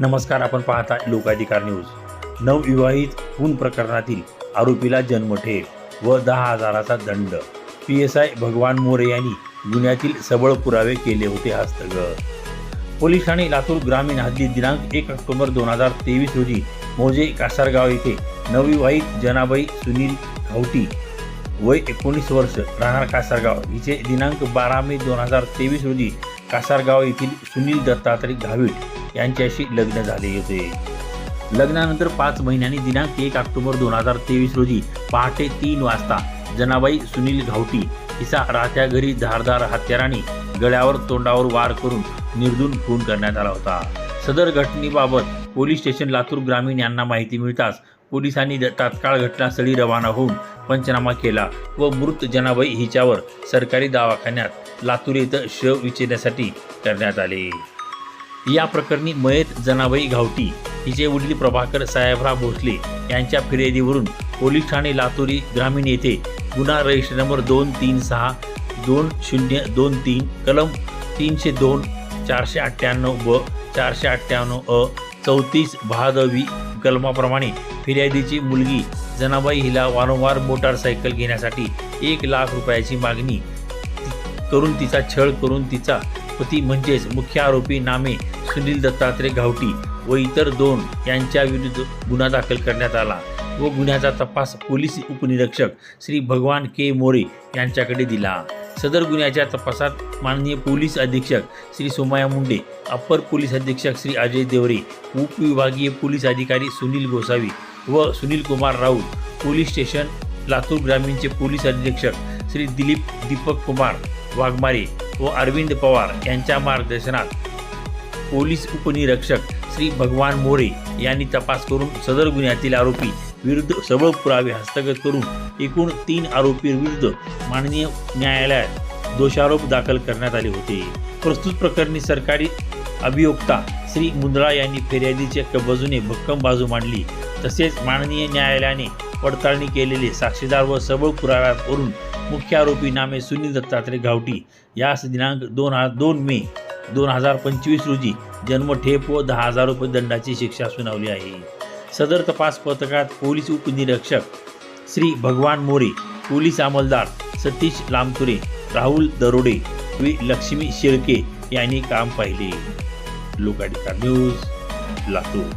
नमस्कार आपण पाहता लोकाधिकार न्यूज. नवविवाहित खून प्रकरणातील आरोपीला जन्मठेप व दहा हजाराचा दंड. पी एस आय भगवान मोरे यांनी गुन्ह्यातील सबळ पुरावे केले होते हस्तगत. पोलीस ठाणे लातूर ग्रामीण हद्दीत दिनांक एक ऑक्टोबर दोन हजार तेवीस रोजी मोजे कासारगाव येथे नवविवाहित जनाबाई सुनील घावटी वय एकोणीस वर्ष राहणार कासारगाव. हिचे दिनांक बारा मे दोन हजार तेवीस रोजी कासारगाव येथील सुनील दत्तात्रय घावीट यांच्याशी लग्न झाले होते. लग्नानंतर पाच महिन्यांनी दिनांक एक ऑक्टोबर दोन हजार तेवीस रोजी पहाटे तीन वाजता जनाबाई सुनील घावटी हिचा राहत्या घरी धारदार हत्याराने गळ्यावर तोंडावर वार करून निर्धून खून करण्यात आला होता. सदर घटनेबाबत पोलीस स्टेशन लातूर ग्रामीण यांना माहिती मिळताच पोलिसांनी तत्काळ तात्काळ घटनास्थळी रवाना होऊन पंचनामा केला व मृत जनाबाई हिच्यावर सरकारी दवाखान्यात लातूर येथं शव विचारण्यासाठी करण्यात आले. या प्रकरणी मयत जनाबाई घावटी हिचे वडील प्रभाकर साहेबराव भोसले यांच्या फिर्यादीवरून पोलीस ठाणे लातुरी ग्रामीण येथे गुन्हा रजिस्टर नंबर दोन तीन सहा दोन शून्य दोन तीन कलम तीनशे दोन चारशे अठ्ठ्याण्णव व चारशे अठ्ठ्याण्णव अ चौतीस बहादवी कलमाप्रमाणे फिर्यादीची मुलगी जनाबाई हिला वारंवार मोटारसायकल घेण्यासाठी एक लाख रुपयाची मागणी करून तिचा छळ करून तिचा पती म्हणजेच मुख्य आरोपी नामे सुनील दत्तात्रय घावटी व इतर दोन यांच्या विरुद्ध गुन्हा दाखल करण्यात आला व गुन्ह्याचा तपास पोलीस उपनिरीक्षक श्री भगवान के मोरे यांच्याकडे दिला. सदर गुन्ह्याच्या तपासात माननीय पोलीस अधीक्षक श्री सोमाया मुंडे अप्पर पोलीस अधीक्षक श्री अजय देवरे उपविभागीय पोलीस अधिकारी सुनील गोसावी व सुनील कुमार राऊत पोलीस स्टेशन लातूर ग्रामीणचे पोलीस अधीक्षक श्री दिलीप दीपक कुमार वाघमारे व अरविंद पवार यांच्या मार्गदर्शनात पोलीस उपनिरीक्षक श्री भगवान मोरे यांनी तपास करून सदर गुन्ह्यातील आरोपी विरुद्ध सबळ पुरावे हस्तगत करून एकूण तीन आरोपींविरुद्ध माननीय न्यायालयात दोषारोप दाखल करण्यात आले होते. प्रस्तुत प्रकरणी सरकारी अभियोक्ता श्री मुंद्रा यांनी फिर्यादीच्या बाजूने भक्कम बाजू मांडली. तसेच माननीय न्यायालयाने पडताळणी केलेले साक्षीदार व सबळ पुराव्यावरून मुख्य आरोपी नामे सुनील दत्तात्रय गावटी यास दिनांक दोन हा दोन मे दोन हजार पंचवीस रोजी जन्मठेप व दहा हजार रुपये दंडाची शिक्षा सुनावली आहे. सदर तपास पथकात पोलीस उपनिरीक्षक श्री भगवान मोरे पोलीस अंमलदार सतीश लामतुरे राहुल दरोडे व लक्ष्मी शेळके यांनी काम पाहिले. लोकाधिकार न्यूज लातूर.